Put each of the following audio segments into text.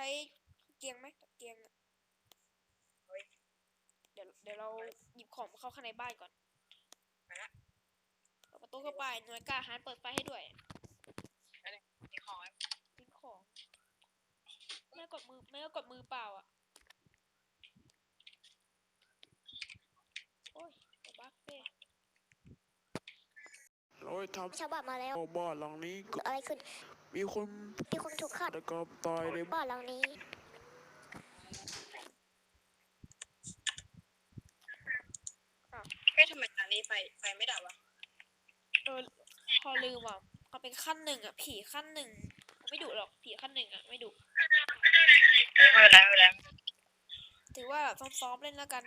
ช้เกียงไหมเกียงอะเดี๋ยวเดี๋ยวเราหยิบของเข้าข้างในบ้านก่อนไปละเปิดประตูเข้าไปหน่วยกล้าหารเปิดไฟให้ด้วยมีของไหมทิ้งของไม่กดมือไม่ก็กดมือเปล่าอะโอ้ยเดี๋ยวบักเป้เราทชาวบ้านมาแล้วำเอาบ้านหลังนี้ก็อะไรขึ้น มีคนมีคนถูกฆ่าฆาตกรรมตายในบ้านบ้านหลังนี้เฮ้ยทำไมตอนนี้ไฟไฟไม่ดับวะเออพอลืมอะเขาเป็นขั้นหนึ่งอะ ผีขั้นหนึ่งไม่ดุหรอกผีขั้นหนึ่งอะ ไม่ดุไม่เป็นไรไม่เป็นไรถือว่าแบบซ้อมๆเล่นแล้วกัน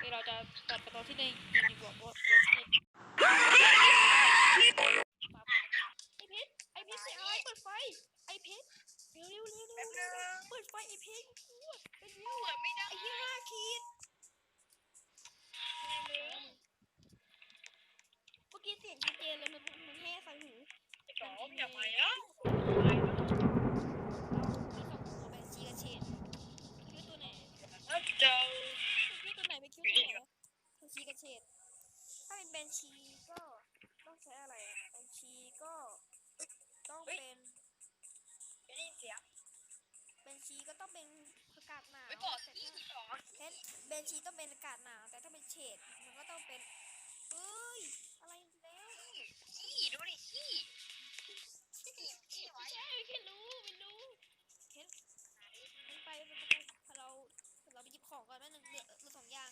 นี่เราจะตัดไปตอนที่ในดีกว่าเพราะรถที่ในไอเพชรไอเพชรเสียงอะไรเปิดไฟไอเพชรเร็วเร็วเร็วเร็วเร็วเปิด ไฟไอเพชรกูอะเป็นวิวเปิดไม่ได้ไอ้ที่ห้าขีดเมื่อกี้เสียงชัดเจนเลยมันมันแห่ใส่หูสองอย่าไปอะ นแบนชีต้องเป็นอากาศหนาวแต่ถ้าเป็นเฉดมันก็ต้องเป็นเอ้ยอะไรแล้ว ขี้ดูดิขี้ขี้ขี้ไว้ ใช่แค่รู้ไม่รู้เห็นมันไปมันไปพอเราเราไปหยิบของก่อนแป๊บนึงเหลือเหลือสองอย่าง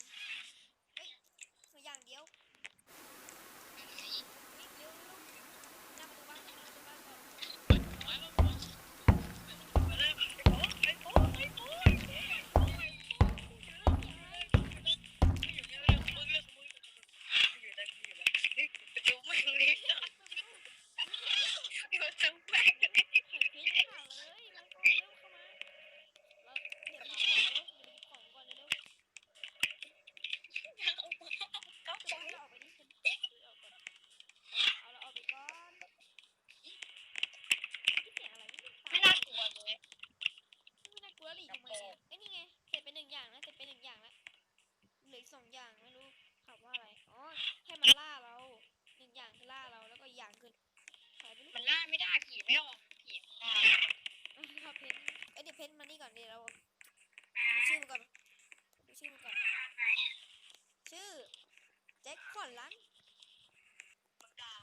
เฮ้ยเหลืออย่างเดียวเฮ้ยเร็วเร็วหน้าประตูบ้านหน้าประตูบ้านก่อน ไปเลยไปโป๊ะไปโป๊ะไปโป๊ะไปโป๊ะอยู่เนี่ยเลยขโมยเลยขโมยอยู่ได้อยู่ได้เฮ้ยประตูแม่งเลยอะประตูแม่งเลย เฮ้ยเพชรผ่านเลยแล้วก็เร็วเข้ามาเราเดี๋ยวไปหยิบของเร็วเดี๋ยวไปหยิบของก่อนเร็ว ก็ ๆ ไป เอาเราออกไปนี่คนเอาเราออกก่อนเอาเราออกไปก่อนคิดเสียงอะไรไม่ ไม่ ตา น่าม กลัวเลย ไม่น่ากลัวหรอกทำไมอะเอ้ยนี่ไงเสร็จไปหนึ่งอย่างแล้วเสร็จไปหนึ่งอย่างแล้วเหลืออีกสองอย่างไม่รู้ถามว่าอะไรอ๋อให้มันล่าเราหนึ่งอย่างคือล่าเราแล้วก็อีกอย่างคือหายไปลูก มันล่าไม่ได้ผีไม่ออกผีอ่า เอ้ยเอาเพนเอ้ยเดี๋ยวเพนมานี่ก่อนเดี๋ยวเราดูชื่อมันก่อนดูชื่อมันก่อนชื่อแจ็คขวัญลัน ด่า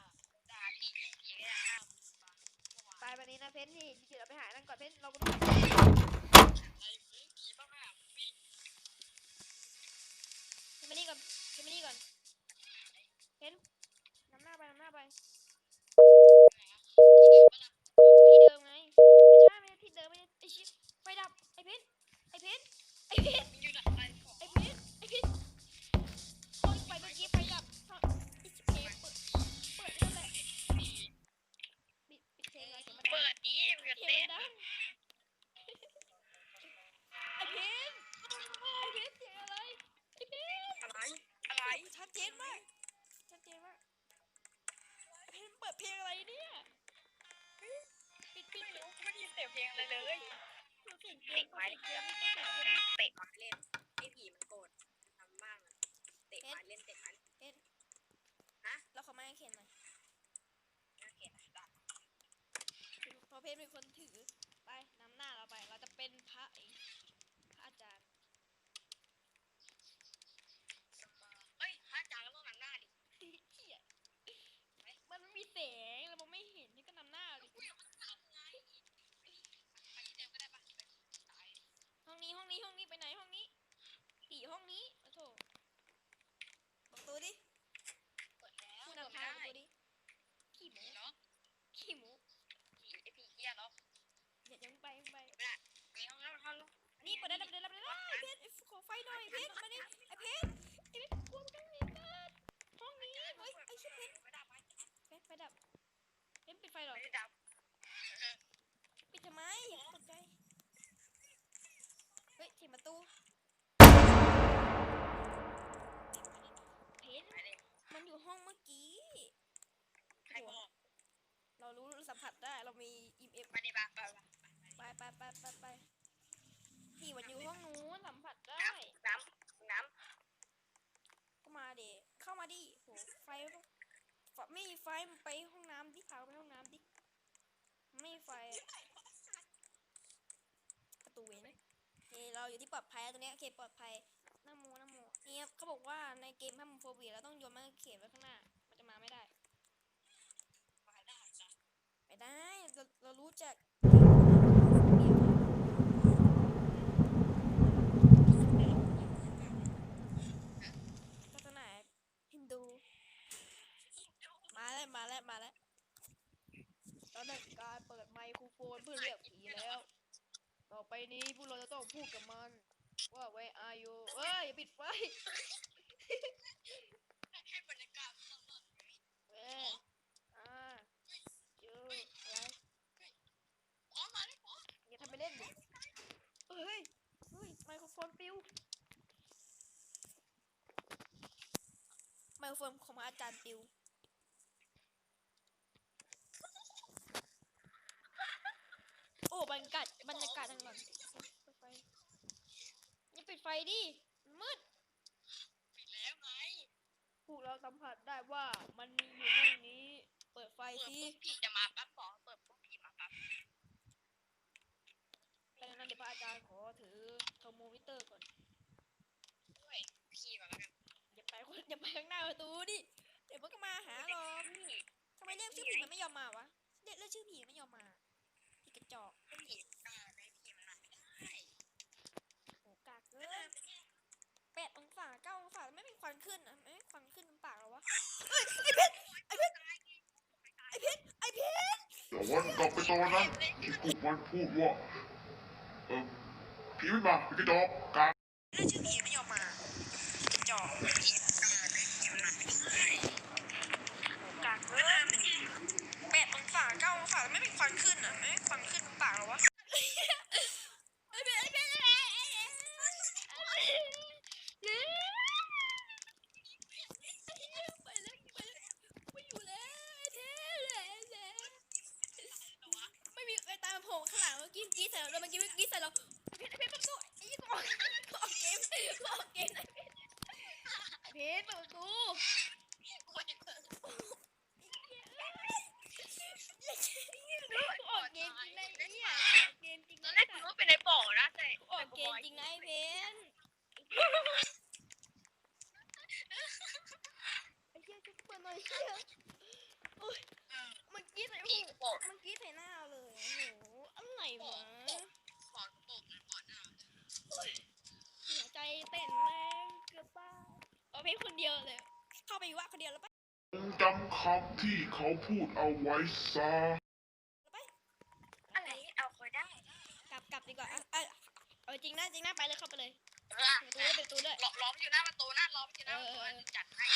ด่าผีผีเนี่ยอะ ต พี่เดี๋ยวเราไปหานั่นก่อนเพนเรา เกมเสียงเกมเสียงเกมเตะหมาเล่นไอ้ผีมันโกรธทำบ้างอะเตะหมาเล่นเตะหมาเล่นเอ็นฮะแล้วเขาไม่ให้เขนหน่อยโอเคนะได้เพราะเพชรเป็นคนถือไปนำหน้าเราไป เราจะเป็นพระเองพระอาจารย์เฮ้ยพระอาจารย์ก็ต้องนำหน้าดิเหี้ยมันไม่มีแสง นี่เปิดได้ล้วเปิดได้ล้วเปิดได้แล้วเพชรขอไฟหน่อยเพชรมาดิไอเพชรไอเพชรกลัวตรงนี้เพชรห้องนี้เฮ้ยไอชิบเพชรไเพชรไฟดับเพชรปิดไฟหรอปิดดับปิดทำไมอยากตกใจเฮ้ยเขี่ยประตูเพชรมันอยู่ห้องเมื่อกี้ใครบอกเรารู้สัมผัสได้เรามี imf ไปไปไปไปไป นี่มันอยู่ห้องนู้นสัมผัสได้ น้ำน้ก็มาเดเข้ามาดิโหไฟต้องไฟไม่มีไฟมันไปห้องน้ำดิพาไปห้องน้ำดิ ไม่มีไฟอะประตูเว้นโอเคเราอยู่ที่ปลอดภัยแล้วตรงเนี้ยโอเคปลอดภัยน้ำโมน้ำโมนี่ครับเขาบอกว่าในเกมถ้ามันโฟเบียเราต้องโยนม้กางเขนไว้ข้างหน้า มันจะมาไม่ได้ำมาได้จ้ะ ไปได้ เราเรารู้จักสนาฮินดู มา แล้วมาแล้วมาแล้วตอนนี้การเปิดไมโครโฟนเพื่อเรียกผีแล้ว ต่อไปนี้พวกเราจะต้องพูดกับมัน ว่า where are you เอ้ยอย่าปิดไฟให้บรรยากาศมันหน่อย where are you อะไรอ๋อมาด้พออย่าทำไปเล่นดิเฮ้ยเฮ้ยไมโครโฟนปิวไมโครโฟนของอาจารย์ปิว โอ้ บรรยากาศบรรยากาศทางหลังเปิดไฟอย่าปิดไฟดิมันมืดปิดแล้วไงพวกเราสัมผัสได้ว่ามันมีอยู่ห้องนี้ เปิดไฟเปิดสิปุ๊บผีจะมาปั๊บบอกเปิดปุ๊บผีมาปั๊บดังนั้นเดี๋ยวพระอาจารย์ขอถือเทอร์โมมิเตอร์ก่อน ด้วยผีมาแล้วกันอย่าไปคนอย่าไปข้างหน้าประตูดิ เดี๋ยวมันก็มาหาหรอกทำไมเรียกชื่อผีมันไม่ยอมมาวะเรียกเรียกชื่อผีไม่ยอมมาผีกระจอก เป็นผีตาในผีมันมาไม่ได้ โหกากเกินแปดองศาเก้าองศาไม่มี ควันขึ้นอะไม่มีควันขึ้นตรงปากเหรอวะเอ้ยไอเพชรไอเพชรไอเพชรไอเพชรแต่วันกลับไปตอนนั้นที่พวกมันพูดว่าเออผีไม่มาผีกระจอกกลาง เรียกชื่อผีไม่ยอมมาผีกระจอก ผีตาในผีมันมาไม่ได้ โหกากเกินแปดองศาเก้าองศาไม่มีควันขึ้นอะไม่มีควันขึ้นตรงปากเหรอวะไอเพชรไอเพชรไอเพชรไปแล้วไปแล้วไม่อยู่แล้วไอเพชรไม่มีไอตามโผล่ข้างหลังเมื่อกี้กี้ใส่เราเมื่อกี้เมื่อกี้ใส่เราไอเพชรไอเพชรประตูไอ้ยี่กูออกกูออกเกมกูออกเกมไอเพชรไอเพชรเปิดประตู กลัวจะเกิด ออกเกมจริงนะไอ้เนี่ยออกเกมจริง ตอ นะ นแรกคุณว่าเป็นในบ่อนะแต่ ออกเกมจริงนะไอ้เพนไอ้เหี้ยจะเปิดหน่อยเหี้ยโอ้ยเมื่อกี้ใส่ ผี หู บ่อ เมื่อกี้ใส่หน้าเอาเลยโอ้โหอะไรวะ บ่อบ่อบ่อหน้า หัวใจเต้นแรงเกือบบ้าเอาเพนคนเดียวเลย เข้าไปอยู่ว่าคนเดียวแล้วปะ จำ คำที่เขาพูดเอาไว้ซะอะไรเอาคอยได้กลับกลับดีกว่าอะอะเอาจริงนะจริงนะไปเลยเข้าไปเลยเออประตูด้วยประตูด้วยล้อมอยู่หน้าประตูนะล้อมอยู่หน้าประตูจัดให้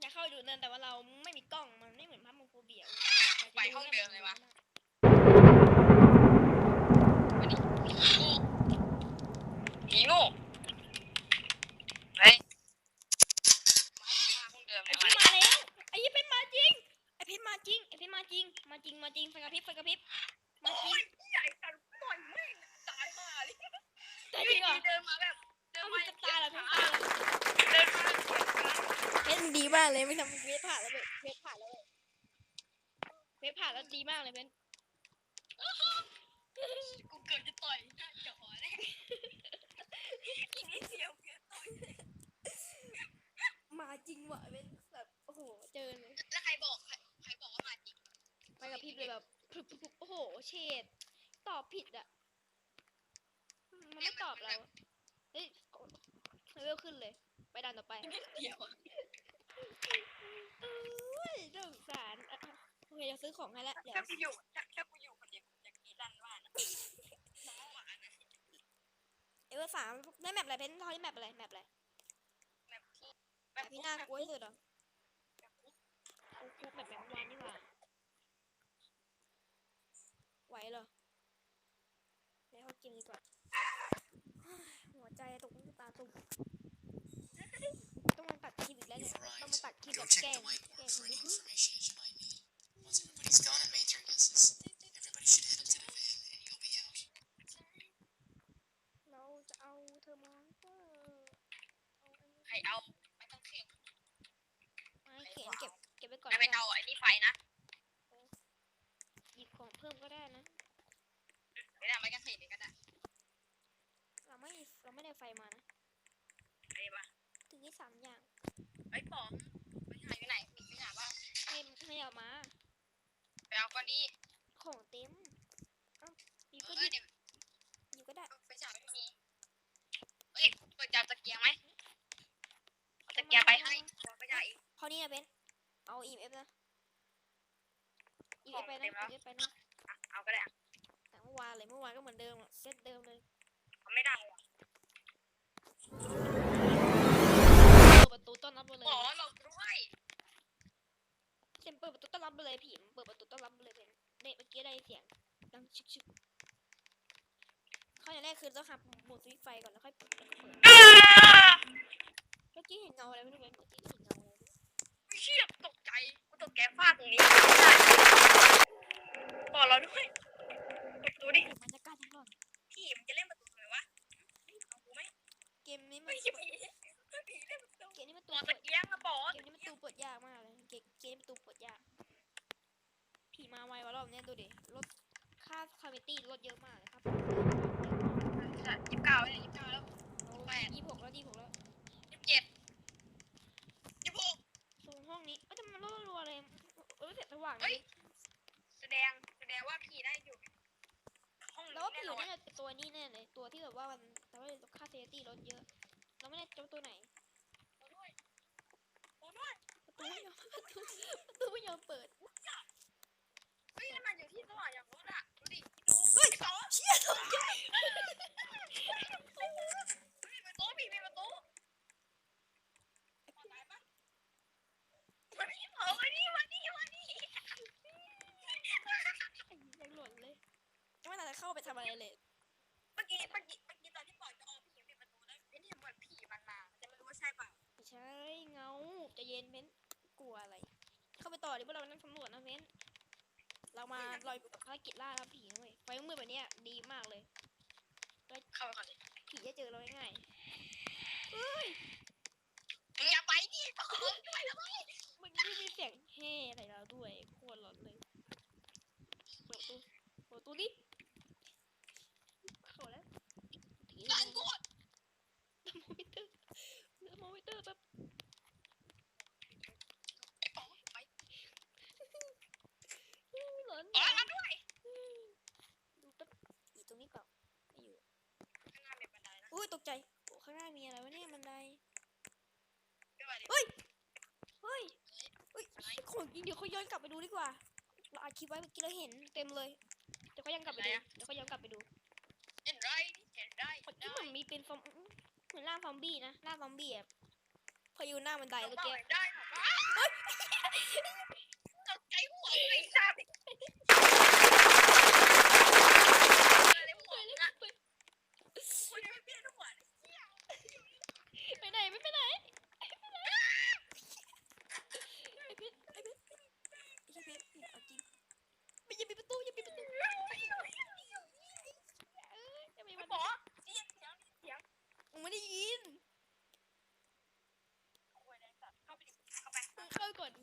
อยากเข้าไปดูเนินแต่ว่าเราไม่มีกล้องมันไม่เหมือนพัมโมโฟเบียไปห้องเดิมเลยวะผีโง่เเพชรผ่านแล้วดีมากเลยเพชรกูเกือบจะต่อยหน้าจอเลยอีนี่เสียวเกือบต่อยมาจริงว่ะเพชรแบบโอ้โหเจอเลยแล้วใครบอกใครใครบอกว่ามาจริงไฟกระพริบเลยแบบพรึบพรึบพรึบโอ้โหเฉดตอบผิดอะ มันไม่ตอบเราอะเฮ้ยเลเวลขึ้นเลย ไปด่านต่อไปเดียวเอ้ยน่าสงสารอะอะโอ เคจะซื้อของให้แล้วเดี๋ยวถ้ากูอยู่ถ้าถ้ากูอยู่คนเดียวกูจะกินลั่นว่านะน้องหวานนะเอเวอร์สามได้แมปอะไรเพนทอยแมปอะไรแมปอะไรแบบที่แมปที่น่ากลัวที่สุดเหรอโอ้โหแมปแบงค์วานนี่หว่าไหวเหรอเดี๋ยวเขากินดีกว่าหัวใจตกตาตุ่มต้องมาตัดคลิปอีกแล้วเนี่ยต้องมาตัดคลิปแบบแกล้งแกล้งคนดู information as you might need. Once everybody's gone and made their guesses, everybody should head up to the van. รเอาไม่ต้องเข่ง ไม่เขียนเก็บเก็บไว้ก่อน ไม่เป็นเอาไอ้นี่ไฟนะ หยิบของเพิ่มก็ได้นะ ไม่ได้ไม่กันเข่งก็ได้ เราไม่เราไม่ได้ไฟมานะ ไอ้ปะ ถึงที่สามอย่าง ไอ้ป๋องไปหายไปไหนมีไปหาบ้าง ไม่ไม่เอามา ไปเอาก่อนดี ของเต็มเอ้าหยิบ เอ ก็ อ หยิบ เดี๋ยว หยิบก็ได้ ไปฉายไม่มีเฮ้ยเปิดจานตะเกียงไหมเอาตะเกียงไปให้ไปฉายอีก พอนี่นะเบนเอา EMF นะ ของ EMF ไปนะเต็มแล้ว EMF ไปนะอะเอาก็ได้อะแต่เมื่อวานเลยเมื่อวานก็เหมือนเดิมอะเซตเดิมเลยเอาไม่ได้ว่ะเปิดประตูต้อนรับเราเลยอ๋อเราด้วยเซมเปิดประตูต้อนรับเราเลยผีมันเปิดประตูต้อนรับเราเลยเป็นเนี่ยเมื่อกี้ได้เสียงดังชึกชึกข้ออย่างแรกคือต้องหาหมุนสวิตช์ไฟก่อนแล้วค่อยเปิดแล้วก็เปิดเมื่อกี้เห็นเงาอะไรไม่รู้เบนเมื่อกี้เห็นเงาอะไรไม่รู้ เชี่ยตกใจกูตกแกฟาดตรงนี้ บอกเราด้วยประตูดิบรรยากาศทั้งหลอนพี่มันจะเล่นประตูทำไมวะเอากูไหมเกมนี้มัไม่น ใช่ผีผีเล่นประตูเกมนี้มันตัตัววตะเปิดเกียงอะบอสเกมนี้มันตูเปิดยากมากเลย เกมเกมนี้ตูเปิดยาก ผีมาไววะรอบเนี้ยดูดิลดค่าคอมมิตี้ลดเยอะมากเลยครับยี่สิบเก้าเนี่ยยี่สิบเก้าแล้ว แปด ยี่สิบหกแล้วยี่สิบหกแล้วยี่สิบเจ็ดยี่สิบหกตรงห้องนี้เอ้ยแต่มันรัวๆเลยเออเสร็จสว่างเฮ้เลยย แสดงแสดงว่าผีได้ อยู่ห้องแล้นี้วว่าผีแน่นอนน่าจะเป็นตัวนี้แน่เลยตัวที่แบบว่ามันแต่ว่าค่าเซฟตี้ลดเยอะ เราไม่ได้เจอตัวไหนเอาด้วยเอาด้วยประตูไม่ยอมประตูประตูไม่ยอมเปิดเฮ้ยนั่นมันอยู่ที่สว่างอย่างรถอะดูดิเฮ้ยเชี่ยตกใจ มีประตูผีมีประตูมาไหนปะมานี่เออมานี่มานี่มานี่ ยังหล่นเลยไม่น่าจะ เข้าไปทำอะไรเลย เมื่อกี้เมื่อกี้เมื่อกี้ตอนที่บอกจะออกผีมีประตูแล้วไอ้นี่เหมือนผีมันมาแต่ไม่รู้ว่าใช่เปล่าไม่ใช่เงาใจะเย็นเพ้นกลัวอะไร เข้าไปต่อดิพวกเรานั่งสำรวจนะเพ้นเรามาลอยกับภารกิจล่าท้าผีนะเว้ยไฟมืดแบบเนี้ยดีมากเลย เข้าไปก่อนเลยผีจะเจอเราง่ายๆเฮ้ย อย่าไปดิต่อไปแล้ว มันไม่มีเสียงเฮ่อะไรแล้วด้วยโคตรหลอนเลยเปิดประตูเปิดประตูดิเข้าแล้วถือ การกด เทอร์โมมิเตอร์เทอร์โมมิเตอร์แบบ ไอ้ป๋องไป หลอน อ๋อมาด้วย ดูแป๊บอีตรงนี้ก่อนไม่อยู่ ข้างหน้าเป็นบันไดนะ อุ้ยตกใจโอ้ข้างหน้า มีอะไรวะเนี่ยบันไดไม่ไหวดิเฮ้ยเฮ้ยของจริงเดี๋ยวเขาย้อนกลับไปดูดีกว่าเราอัดคลิปไว้เมื่อกี้เราเห็นเต็มเลยเดี๋ยวเขาย้อนกลับไปดูเดี๋ยวเขาย้อนกลับไปดูเห็นไรเห็นได้เมื่อกี้เหมือนมีเป็นฟอมอื้อเหมือนร่างซอมบี้นะร่างซอมบี้อะพออยู่หน้าบันไดเมื่อกี้ ได้ตกใจหัวไอ้สัตว์อะไรหัวนะคนนี้ไม่เปลี่ยนหัว ไปไหนไม่ไปไหนไอ้เพชรไอ้เพชรไอ้เพชรเอาจริงไม่อย่าปิดประตูอย่าปิดประตูเอ้ยอย่าปิดประ หม ตู อเสียงเสียงเสียง มึงไม่ได้ยิน เข้าไปเลยสัตว์เข้าไปดิเข้าไป มึงเข้าก่อนดิ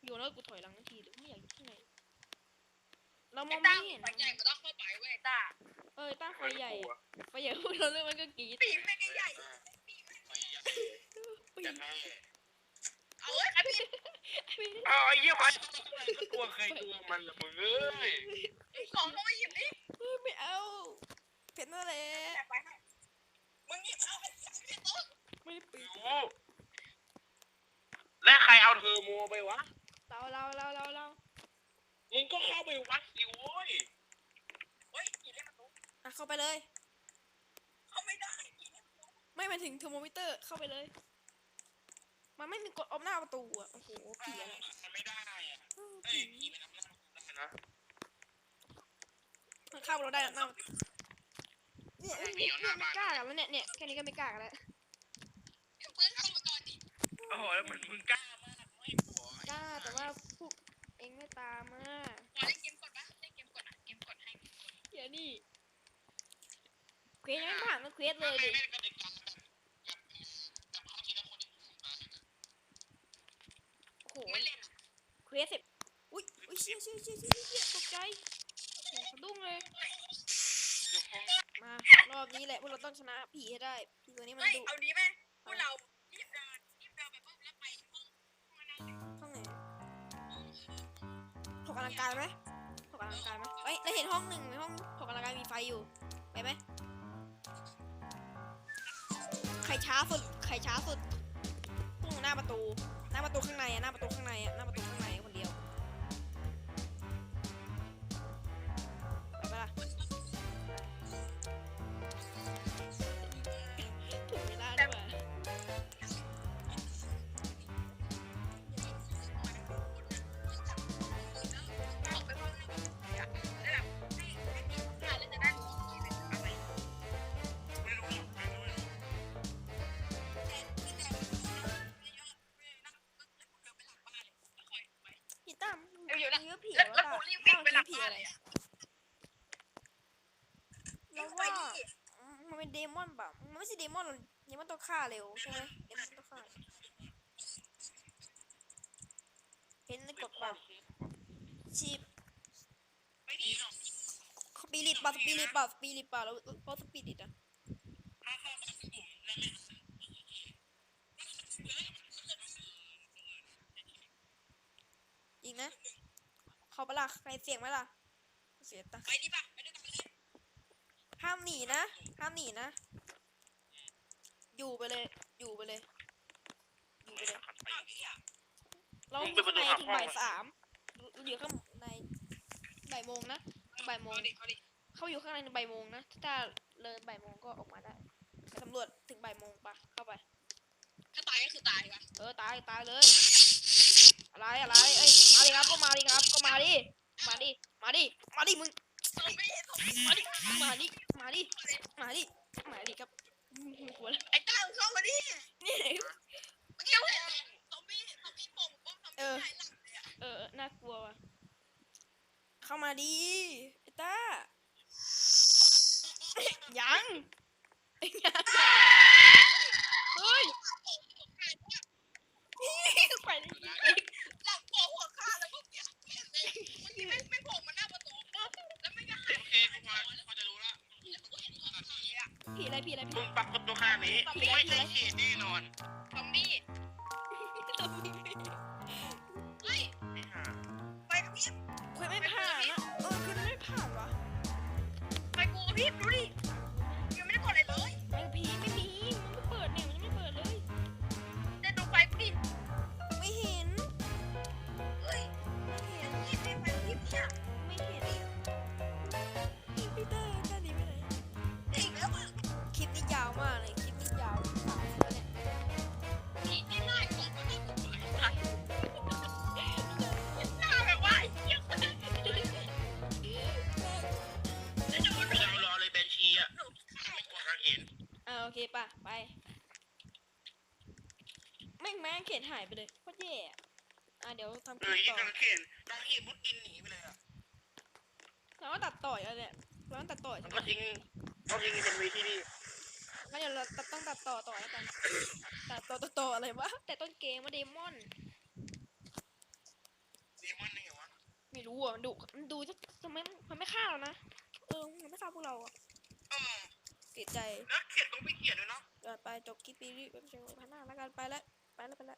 กู ถอยหลังอยู่แล้วกูถอยหลังทันทีเลยไม่อยากอยู่ที่ไหนเรามไอ้องต้าไม่เห็นไฟใหญ่มันต้องเข้าไปเว้ยต้าเออตั้งไฟใหญ่อะไฟใหญ่พวกเราเรื่องมันก็กรีดปีไม่ได้ใหญ่ปีจะให้เอาเว้ยไอ้พี่อ้าวไอ้เหี้ยพันก็ตัวใครตัวมันละมึงเอ้ยของก็ไม่หยิบดิเฮ้ยไม่เอาเผ็ดนั่นแหละแอบไปให้มึงหยิบเอาไปใส่ในโต๊ะไม่ได้ปิดดูและใครเอาเทอร์โมไปวะ เราเราเราเราเรามึงก็เข้าไปวัดสิโว้ยเฮ้ยกี่เล่นประตูอะเข้าไปเลย เข้าไม่ได้กี่เล่นประตูไม่หมายถึงเทอร์โมมิเตอร์เข้าไปเลย มันไม่มีกดออฟหน้าประตูอะโอ้โหผีอะไรมันไม่ได้อะเออเอ้ผียผีไม่รับหน้าได้นะมันเข้าเราได้แล้วหน้าประตูเนี่ยเนี่ยเนี่ยไม่กล้ากันแล้วเนี่ยเนี่ยแค่นี้ก็ไม่กล้ากันแล้วเดี๋ยวเพื่อนเข้ามาก่อนดิโอ้โหแล้วมันมึงกล้า มากไม่หัวกล้า แต่ว่าพวกเองไม่ตามมาขอเล่นเกมกดปะเล่นเกมกดอะเกมกดให้เดี๋ยวนี่เควสยังไม่ผ่านนเควสเลยดิโอ้โหไม่เล่นเควสเสร็จอุ้ยอุ้ยเชี่ยเชี่ยเชี่ยเชี่ยเชี่ยตกใจสะดุ้งเลย มารอบนี้แหละพวกเราต้องชนะผีให้ได้ผีตัวนี้มันดุเอาดีไหมพวกเรา กกำลังกายไหมหอกกำลังกายไหมเอ้ยเราเห็นห้องหนึ่งห้องหอกกำลังกายมีไฟอยู่ไปไหมใครช้าสุดใครช้าสุดตรงหน้าประตู หน้าประตูข้างในอะหน้าประตู เดี๋ยวอยู่นะมึงก็ผีแล้ววะแล้วล่ะกูรีบวิ่งไปหลังผีบ้านอะไรเลยอะแล้วไปว่าดิอืมมันเป็นเดมอนเปล่ามันไม่ใช่เดมอนหรอกเดมอนต้องฆ่าเร็วใช่ไหมเดมอนต้องฆ่าเห็นในกฎเปล่าชีพไปดิ สปิริตเปล่าสปิริตเปล่าสปิริตเปล่าแล้วเพราะสปิริตอะอีกนะ เขาปะล่ะใครเสียงไหมล่ะ เสียตังค์ไปดิป่ะไปด้วยกันไปเลยห้ามหนีนะ ห้ามหนีนะ อยู่ไปเลย อยู่ไปเลย อยู่ไปเลยไอ้เหี้ยเรามึองไปยู่ประตูข้างในหาถึงห้องบ่ายสามเราอยู่ข้างในบ่ายโมงนะ บ่ายโมง เอาดิเอาดิเข้าอยู่ข้างในบ่ายโมงนะ ถ้าเลยบ่ายโมงก็ออกมาได้ไปสำรวจถึงบ่ายโมงปะเข้าไป ถ้าตายก็คือตายปะเออตายตายเลย อะไรอะไรเอ้ยมาดิครับก็มาดิครับก็มาดิมาดิมาดิมาดิมึงซอมบี้ซอมบี้มาดิมาดิมาดิมาดิมาดิครับหัวละไอ้ก้าวเข้ามาดินี่เมื่อกี้เห็นซอมบี้ซอมบี้ป่งป่งซอมบี้หายหลังเลยอะเออน่ากลัวว่ะเข้ามาดิไอ้ต้ายังยังเฮ้ยไปเลย หลังโผล่หัวข้าแล้วเมื่อกี้เห็นเลยเมื่อกี้ไม่ไม่โผล่มาหน้าประตูปุ๊บแล้วไม่ก็หาย โอเคกูพอพอจะรู้ละ แล้วกูเห็นหัวข้าเลยอะ ผีอะไรผีอะไรผี มึงปักประ ตูไม่ใช่เขตแน่นอน ขียนหายไปเลยโคตรแย่อะอะเดี๋ยวทำคเอลิอปอีต่อกางเข็นกางเข็นมุดดินหนีไปเลยอะเราก็ตัดต่อยแล้วเนี่ยเราต้องตัดต่อมัใช่นไหมก็ทิ้งก็ทิ้งเป็นวีที่นี่งั้นเดี๋ยวเราตัดต้องตัดต่อต่อแล้วกัน ตัดต่อต่อต่ออะไรวะ แต่ต้นเกมว่าเดมอน ดีมันนี่วะไม่รู้อะ มันดุมันดูจะทำไมมันไม่ฆ่าเรานะ เออ มันไม่ฆ่าพวกเราอะเออเสียใจแล้วเขียนต้องไปเขียนด้วยเนาะ เดี๋ยวไปจบคลิปนี้แบบเชิงพันหน้าแล้วกันไปแล้ว பல பல